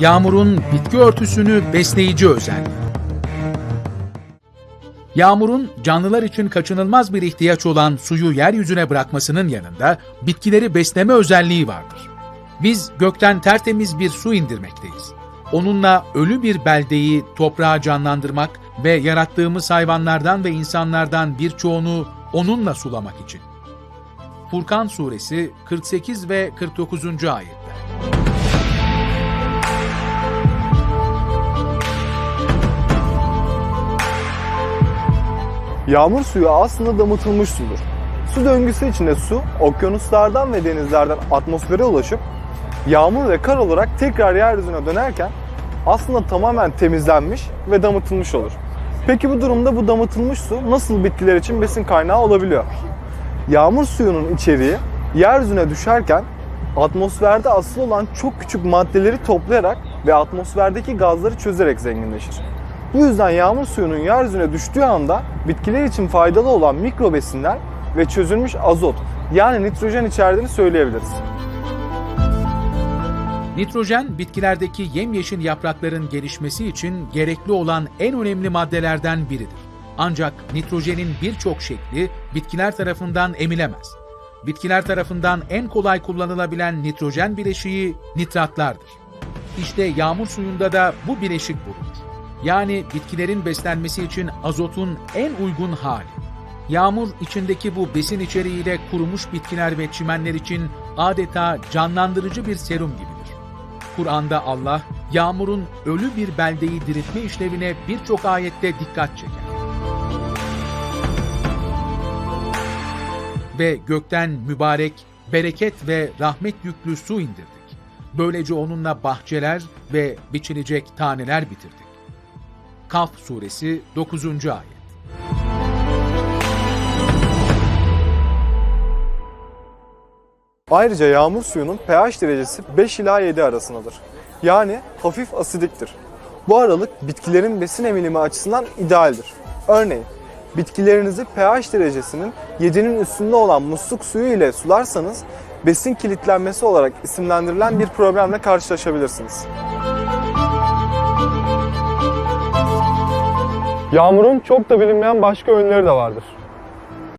Yağmurun bitki örtüsünü besleyici özelliği. Yağmurun canlılar için kaçınılmaz bir ihtiyaç olan suyu yeryüzüne bırakmasının yanında bitkileri besleme özelliği vardır. Biz gökten tertemiz bir su indirmekteyiz. Onunla ölü bir beldeyi toprağa canlandırmak ve yarattığımız hayvanlardan ve insanlardan birçoğunu onunla sulamak için. Furkan Suresi 48 ve 49. ayetler. Yağmur suyu aslında damıtılmış sudur. Su döngüsü içinde su, okyanuslardan ve denizlerden atmosfere ulaşıp yağmur ve kar olarak tekrar yeryüzüne dönerken aslında tamamen temizlenmiş ve damıtılmış olur. Peki bu durumda bu damıtılmış su nasıl bitkiler için besin kaynağı olabiliyor? Yağmur suyunun içeriği yeryüzüne düşerken atmosferde asıl olan çok küçük maddeleri toplayarak ve atmosferdeki gazları çözerek zenginleşir. Bu yüzden yağmur suyunun yeryüzüne düştüğü anda bitkiler için faydalı olan mikro besinler ve çözülmüş azot yani nitrojen içerdiğini söyleyebiliriz. Nitrojen bitkilerdeki yemyeşil yaprakların gelişmesi için gerekli olan en önemli maddelerden biridir. Ancak nitrojenin birçok şekli bitkiler tarafından emilemez. Bitkiler tarafından en kolay kullanılabilen nitrojen bileşiği nitratlardır. İşte yağmur suyunda da bu bileşik bulunur. Yani bitkilerin beslenmesi için azotun en uygun hali. Yağmur içindeki bu besin içeriğiyle kurumuş bitkiler ve çimenler için adeta canlandırıcı bir serum gibidir. Kur'an'da Allah, yağmurun ölü bir beldeyi diriltme işlevine birçok ayette dikkat çeker. Ve gökten mübarek, bereket ve rahmet yüklü su indirdik. Böylece onunla bahçeler ve biçilecek taneler bitirdik. Kaf suresi 9. ayet. Ayrıca yağmur suyunun pH derecesi 5 ila 7 arasındadır. Yani hafif asidiktir. Bu aralık bitkilerin besin emilimi açısından idealdir. Örneğin bitkilerinizi pH derecesinin 7'nin üstünde olan musluk suyu ile sularsanız besin kilitlenmesi olarak isimlendirilen bir problemle karşılaşabilirsiniz. Yağmurun çok da bilinmeyen başka yönleri de vardır.